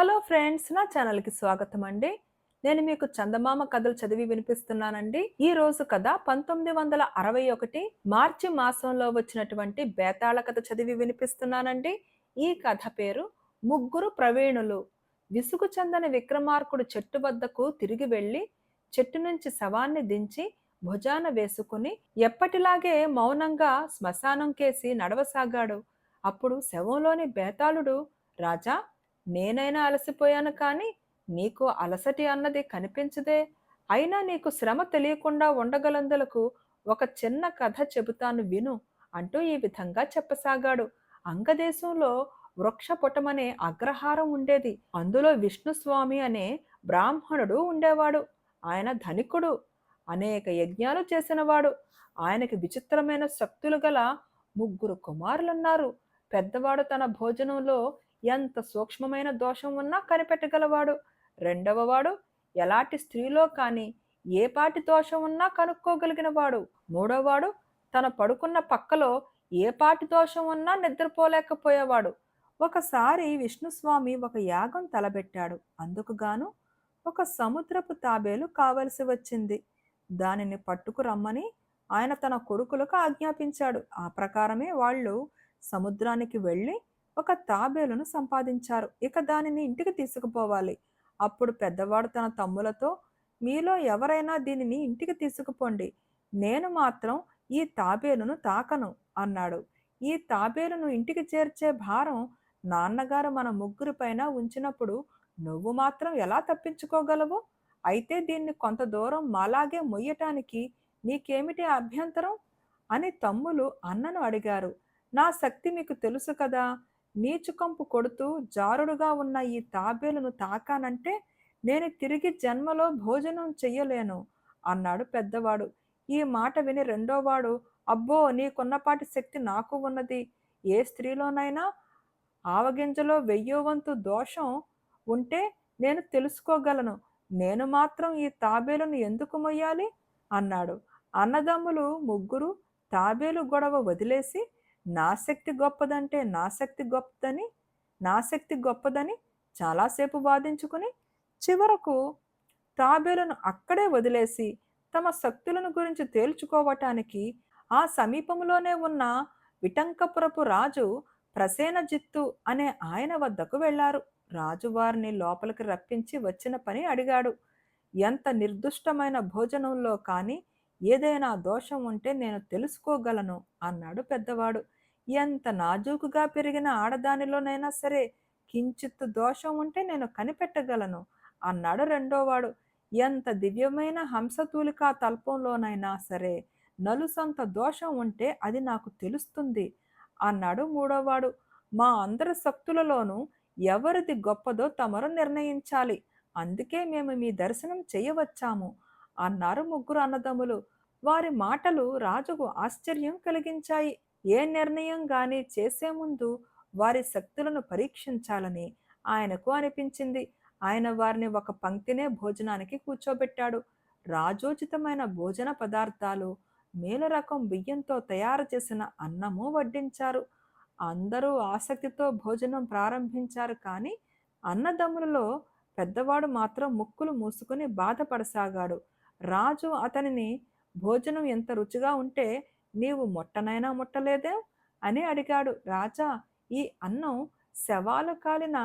Hello friends నా ఛానల్కి స్వాగతం అండి నేను మీకు చందమామ కథలు చదివి వినిపిస్తున్నానండి. ఈ రోజు కథ పంతొమ్మిది వందల అరవై ఒకటి మార్చి మాసంలో వచ్చినటువంటి బేతాళ కథ చదివి వినిపిస్తున్నానండి. ఈ కథ పేరు ముగ్గురు ప్రవీణులు. విసుగు చెందని విక్రమార్కుడు చెట్టు వద్దకు తిరిగి వెళ్ళి చెట్టు నుంచి శవాన్ని దించి భుజాన వేసుకుని ఎప్పటిలాగే మౌనంగా శ్మశానం కేసి నడవసాగాడు. అప్పుడు శవంలోని బేతాళుడు రాజా నేనైనా అలసిపోయాను కానీ నీకు అలసటి అన్నది కనిపించదే. అయినా నీకు శ్రమ తెలియకుండా ఉండగలందులకు ఒక చిన్న కథ చెబుతాను విను అంటూ ఈ విధంగా చెప్పసాగాడు. అంగదేశంలో వృక్షపుటమనే అగ్రహారం ఉండేది. అందులో విష్ణుస్వామి అనే బ్రాహ్మణుడు ఉండేవాడు. ఆయన ధనికుడు. అనేక యజ్ఞాలు చేసినవాడు. ఆయనకి విచిత్రమైన శక్తులు గల ముగ్గురు కుమారులున్నారు. పెద్దవాడు తన భోజనంలో ఎంత సూక్ష్మమైన దోషం ఉన్నా కనిపెట్టగలవాడు. రెండవవాడు ఎలాంటి స్త్రీలో కానీ ఏపాటి దోషం ఉన్నా కనుక్కోగలిగినవాడు. మూడోవాడు తన పడుకున్న పక్కలో ఏ పాటి దోషం ఉన్నా నిద్రపోలేకపోయేవాడు. ఒకసారి విష్ణుస్వామి ఒక యాగం తలబెట్టాడు. అందుకు గాను ఒక సముద్రపు తాబేలు కావలసి వచ్చింది. దానిని పట్టుకు రమ్మని ఆయన తన కొడుకులకు ఆజ్ఞాపించాడు. ఆ ప్రకారమే వాళ్ళు సముద్రానికి వెళ్ళి ఒక తాబేలును సంపాదించారు. ఇక దానిని ఇంటికి తీసుకుపోవాలి. అప్పుడు పెద్దవాడు తన తమ్ములతో మీలో ఎవరైనా దీనిని ఇంటికి తీసుకుపోండి. నేను మాత్రం ఈ తాబేలును తాకను అన్నాడు. ఈ తాబేలును ఇంటికి చేర్చే భారం నాన్నగారు మన ముగ్గురి పైన ఉంచినప్పుడు నువ్వు మాత్రం ఎలా తప్పించుకోగలవు? అయితే దీన్ని కొంత దూరం మాలాగే మొయ్యటానికి నీకేమిటి అభ్యంతరం? అని తమ్ములు అన్నను అడిగారు. నా శక్తి మీకు తెలుసు కదా! నీచుకంపు కొడుతూ జారుడుగా ఉన్న ఈ తాబేలును తాకానంటే నేను తిరిగి జన్మలో భోజనం చెయ్యలేను అన్నాడు పెద్దవాడు. ఈ మాట విని రెండోవాడు అబ్బో నీకున్నపాటి శక్తి నాకు ఉన్నది. ఏ స్త్రీలోనైనా ఆవగింజలో వెయ్యోవంతు దోషం ఉంటే నేను తెలుసుకోగలను. నేను మాత్రం ఈ తాబేలును ఎందుకు మొయ్యాలి? అన్నాడు. అన్నదమ్ములు ముగ్గురు తాబేలు గొడవ వదిలేసి నా శక్తి గొప్పదంటే నా శక్తి గొప్పదని నా శక్తి గొప్పదని చాలాసేపు వాదించుకుని చివరకు తాబేలను అక్కడే వదిలేసి తమ శక్తులను గురించి తేల్చుకోవటానికి ఆ సమీపంలోనే ఉన్న విటంకపురపు రాజు ప్రసేనజిత్తు అనే ఆయన వద్దకు వెళ్ళారు రాజు వారిని లోపలికి రప్పించి వచ్చిన పని అడిగాడు. ఎంత నిర్దుష్టమైన భోజనంలో కానీ ఏదైనా దోషం ఉంటే నేను తెలుసుకోగలను అన్నాడు పెద్దవాడు. ఎంత నాజూకుగా పెరిగిన ఆడదానిలోనైనా సరే కించిత్తు దోషం ఉంటే నేను కనిపెట్టగలను అన్నాడు రెండోవాడు. ఎంత దివ్యమైన హంసతూలికా తల్పంలోనైనా సరే నలుసంత దోషం ఉంటే అది నాకు తెలుస్తుంది అన్నాడు మూడోవాడు. మా అందరి శక్తులలోనూ ఎవరిది గొప్పదో తమరు నిర్ణయించాలి అందుకే మేము మీ దర్శనం చేయవచ్చాము అన్నారు ముగ్గురు అన్నదమ్ములు. వారి మాటలు రాజుకు ఆశ్చర్యం కలిగించాయి. ఏ నిర్ణయం కానీ చేసే ముందు వారి శక్తులను పరీక్షించాలని ఆయనకు అనిపించింది. ఆయన వారిని ఒక పంక్తినే భోజనానికి కూర్చోబెట్టాడు. రాజోచితమైన భోజన పదార్థాలు మేలు రకం బియ్యంతో తయారు చేసిన అన్నము వడ్డించారు. అందరూ ఆసక్తితో భోజనం ప్రారంభించారు కానీ అన్నదమ్ములలో పెద్దవాడు మాత్రం ముక్కులు మూసుకుని బాధపడసాగాడు. రాజు అతనిని భోజనం ఎంత రుచిగా ఉంటే నీవు ముట్టనైనా ముట్టలేదే? అని అడిగాడు. రాజా ఈ అన్నం శవాలు కాలిన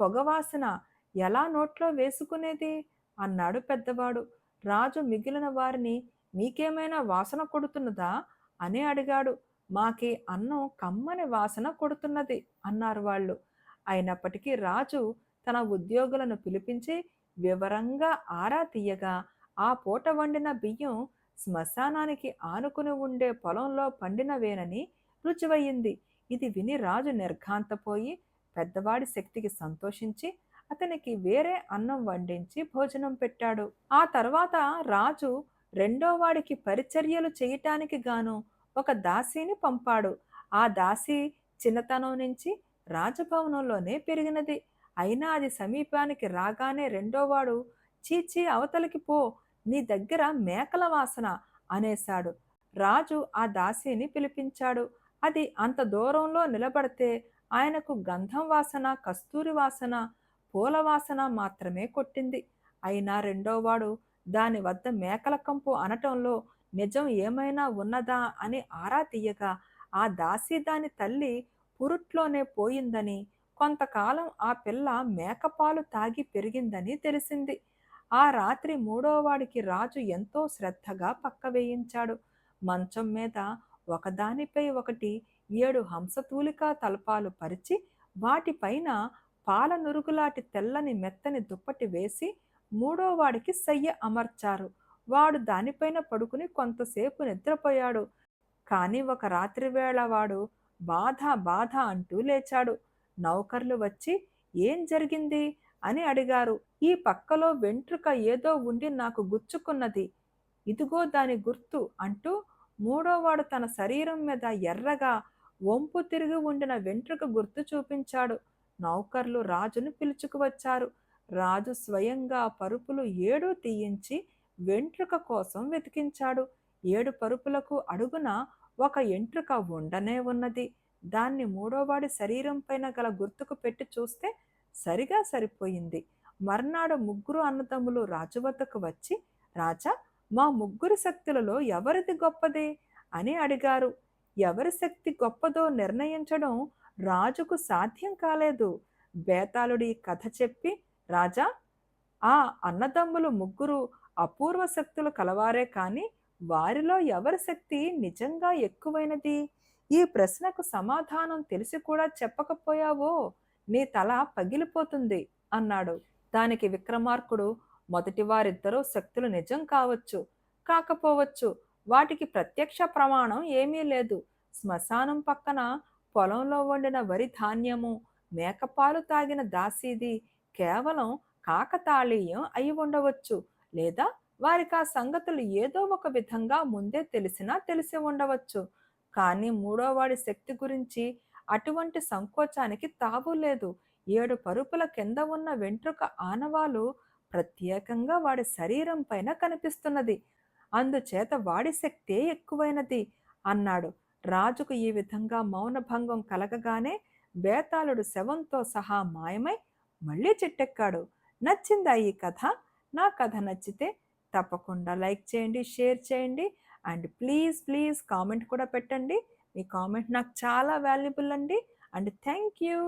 పొగవాసన ఎలా నోట్లో వేసుకునేది? అన్నాడు పెద్దవాడు. రాజు మిగిలిన వారిని మీకేమైనా వాసన కొడుతున్నదా? అని అడిగాడు. మాకి అన్నం కమ్మని వాసన కొడుతున్నది అన్నారు వాళ్ళు. అయినప్పటికీ రాజు తన ఉద్యోగులను పిలిపించి వివరంగా ఆరా తీయగా ఆ పూట వండిన బియ్యం శ్మశానానికి ఆనుకుని ఉండే పొలంలో పండినవేనని రుచివయ్యింది ఇది విని రాజు నిర్ఘాంతపోయి పెద్దవాడి శక్తికి సంతోషించి అతనికి వేరే అన్నం వండించి భోజనం పెట్టాడు. ఆ తర్వాత రాజు రెండోవాడికి పరిచర్యలు చేయటానికి గాను ఒక దాసీని పంపాడు. ఆ దాసి చిన్నతనం నుంచి రాజభవనంలోనే పెరిగినది. అయినా అది సమీపానికి రాగానే రెండోవాడు చీచీ అవతలికి పో నీ దగ్గర మేకల వాసన అనేశాడు. రాజు ఆ దాసిని పిలిపించాడు. అది అంత దూరంలో నిలబడితే ఆయనకు గంధం వాసన కస్తూరి వాసన పూలవాసన మాత్రమే కొట్టింది. అయినా రెండోవాడు దాని వద్ద మేకల కంపు అనటంలో నిజం ఏమైనా ఉన్నదా అని ఆరా తీయగా ఆ దాసి దాని తల్లి పురుట్లోనే పోయిందని కొంతకాలం ఆ పిల్ల మేకపాలు తాగి పెరిగిందని తెలిసింది. ఆ రాత్రి మూడోవాడికి రాజు ఎంతో శ్రద్ధగా పక్క వేయించాడు. మంచం మీద ఒకదానిపై ఒకటి ఏడు హంసతూలికా తలపాలు పరిచి వాటిపైన పాల నురుగులాటి తెల్లని మెత్తని దుప్పటి వేసి మూడోవాడికి సయ్య అమర్చారు. వాడు దానిపైన పడుకుని కొంతసేపు నిద్రపోయాడు. కానీ ఒక రాత్రి వేళ వాడు బాధ బాధ అంటూ లేచాడు. నౌకర్లు వచ్చి ఏం జరిగింది? అని అడిగారు. ఈ పక్కలో వెంట్రుక ఏదో ఉండి నాకు గుచ్చుకున్నది. ఇదిగో దాని గుర్తు అంటూ మూడోవాడు తన శరీరం మీద ఎర్రగా వంపు తిరిగి ఉండిన వెంట్రుక గుర్తు చూపించాడు. నౌకర్లు రాజును పిలుచుకువచ్చారు రాజు స్వయంగా పరుపులు ఏడు తీయించి వెంట్రుక కోసం వెతికించాడు. ఏడు పరుపులకు అడుగున ఒక ఎంట్రుక ఉండనే ఉన్నది. దాన్ని మూడోవాడి శరీరం పైన గల గుర్తుకు పెట్టి చూస్తే సరిగా సరిపోయింది. మర్నాడు ముగ్గురు అన్నదమ్ములు రాజు వద్దకు వచ్చి రాజా మా ముగ్గురు శక్తులలో ఎవరిది గొప్పదే? అని అడిగారు. ఎవరి శక్తి గొప్పదో నిర్ణయించడం రాజుకు సాధ్యం కాలేదు. బేతాళుడి కథ చెప్పి రాజా ఆ అన్నదమ్ములు ముగ్గురు అపూర్వ శక్తులు కలవారే కానీ వారిలో ఎవరి శక్తి నిజంగా ఎక్కువైనది? ఈ ప్రశ్నకు సమాధానం తెలిసి కూడా చెప్పకపోయావో? నీ తల పగిలిపోతుంది అన్నాడు. దానికి విక్రమార్కుడు మొదటి వారిద్దరూ శక్తులు నిజం కావచ్చు కాకపోవచ్చు. వాటికి ప్రత్యక్ష ప్రమాణం ఏమీ లేదు. శ్మశానం పక్కన పొలంలో వండిన వరి ధాన్యము మేకపాలు తాగిన దాసీది కేవలం కాకతాళీయం అయి ఉండవచ్చు లేదా వారికి ఆ సంగతులు ఏదో ఒక విధంగా ముందే తెలిసినా తెలిసి ఉండవచ్చు. కానీ మూడోవాడి శక్తి గురించి అటువంటి సంకోచానికి తావు లేదు. ఏడు పరుపుల కింద ఉన్న వెంట్రుక ఆనవాలు ప్రత్యేకంగా వాడి శరీరం పైన కనిపిస్తున్నది. అందుచేత వాడి శక్తే ఎక్కువైనది అన్నాడు. రాజుకు ఈ విధంగా మౌనభంగం కలగగానే బేతాళుడు శవంతో సహా మాయమై మళ్ళీ చిట్టెక్కాడు. నచ్చిందా ఈ కథ? నా కథ నచ్చితే తప్పకుండా లైక్ చేయండి షేర్ చేయండి. అండ్ ప్లీజ్ ప్లీజ్ కామెంట్ కూడా పెట్టండి. మీ కామెంట్ నాకు చాలా వాల్యుబుల్ అండి అండ్ థ్యాంక్ యూ